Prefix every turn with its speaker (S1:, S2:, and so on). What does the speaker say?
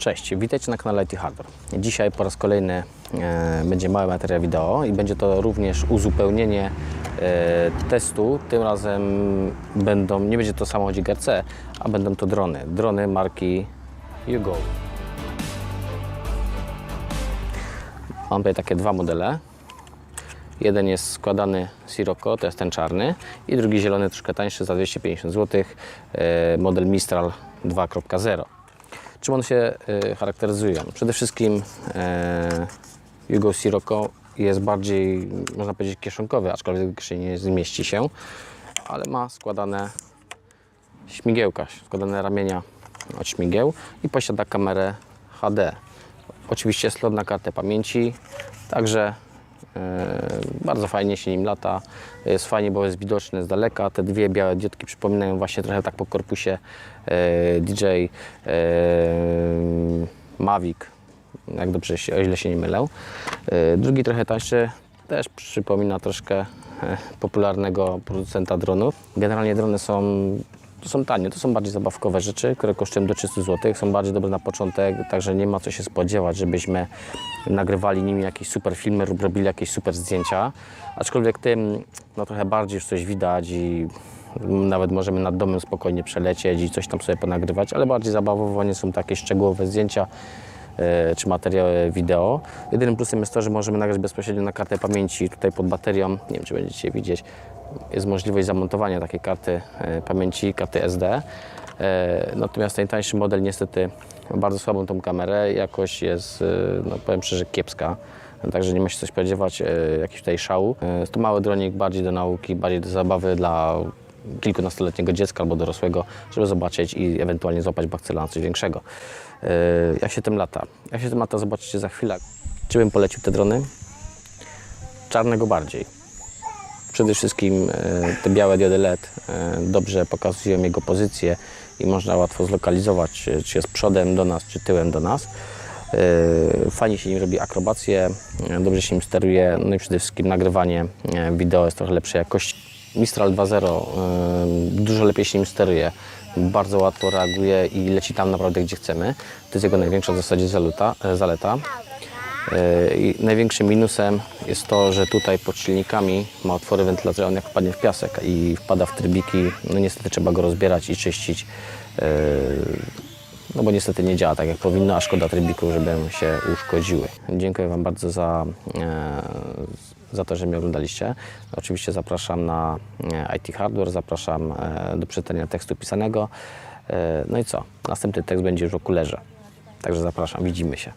S1: Cześć, witajcie na kanale IT Hardware. Dzisiaj po raz kolejny e, będzie mały materiał wideo i będzie to również uzupełnienie e, testu. Tym razem będą, nie będzie to samochodzik GRC, a będą to drony. Drony marki Hugo. Mam tutaj takie dwa modele. Jeden jest składany Sirocco, to jest ten czarny, i drugi zielony, troszkę tańszy, za 250 zł, e, model Mistral 2.0. Czym one się e, charakteryzują? Przede wszystkim e, Hugo Sirocco jest bardziej, można powiedzieć, kieszonkowy, aczkolwiek w kieszeni nie zmieści się, ale ma składane śmigiełka, składane ramienia od śmigieł i posiada kamerę HD. Oczywiście slot na kartę pamięci, także bardzo fajnie się nim lata. Jest fajnie, bo jest widoczny z daleka. Te dwie białe diodki przypominają właśnie trochę tak po korpusie e, DJ e, Mavic, jak dobrze się, o się nie mylę. E, drugi trochę tańszy, też przypomina troszkę e, popularnego producenta dronów. Generalnie drony są to są tanie, to są bardziej zabawkowe rzeczy, które kosztują do 300 zł, są bardziej dobre na początek, także nie ma co się spodziewać, żebyśmy nagrywali nimi jakieś super filmy lub robili jakieś super zdjęcia, aczkolwiek tym no, trochę bardziej już coś widać i nawet możemy nad domem spokojnie przelecieć i coś tam sobie ponagrywać, ale bardziej zabawowo nie są takie szczegółowe zdjęcia czy materiały wideo. Jedynym plusem jest to, że możemy nagrać bezpośrednio na kartę pamięci tutaj pod baterią, nie wiem czy będziecie widzieć, jest możliwość zamontowania takiej karty e, pamięci, karty SD. E, Natomiast ten tańszy model niestety ma bardzo słabą tą kamerę, jakość jest, e, no powiem szczerze, kiepska. Także nie ma się co spodziewać e, jakiś tutaj szału. E, to mały dronik, bardziej do nauki, bardziej do zabawy dla kilkunastoletniego dziecka albo dorosłego, żeby zobaczyć i ewentualnie złapać bakcyla na coś większego. E, Jak się tym lata? Jak się tym lata, zobaczycie za chwilę. Czy bym polecił te drony? Czarnego bardziej. Przede wszystkim e, te białe diody LED e, dobrze pokazują jego pozycję i można łatwo zlokalizować, czy jest przodem do nas, czy tyłem do nas. Fajnie się nim robi akrobację, e, dobrze się nim steruje, no i przede wszystkim nagrywanie wideo jest trochę lepszej jakości. Mistral 2.0 e, dużo lepiej się nim steruje, bardzo łatwo reaguje i leci tam naprawdę gdzie chcemy. To jest jego największa w zasadzie zaluta, e, zaleta. E, I największym minusem jest to, że tutaj pod silnikami ma otwory wentylacyjne, jak wpadnie w piasek i wpada w trybiki, no niestety trzeba go rozbierać i czyścić, e, no bo niestety nie działa tak jak powinno, a szkoda trybików, żeby się uszkodziły. Dziękuję Wam bardzo za, e, za to, że mnie oglądaliście. Oczywiście zapraszam na e, IT Hardware, zapraszam e, do przeczytania tekstu pisanego. No i co? Następny tekst będzie już o kulerze. Także zapraszam, widzimy się.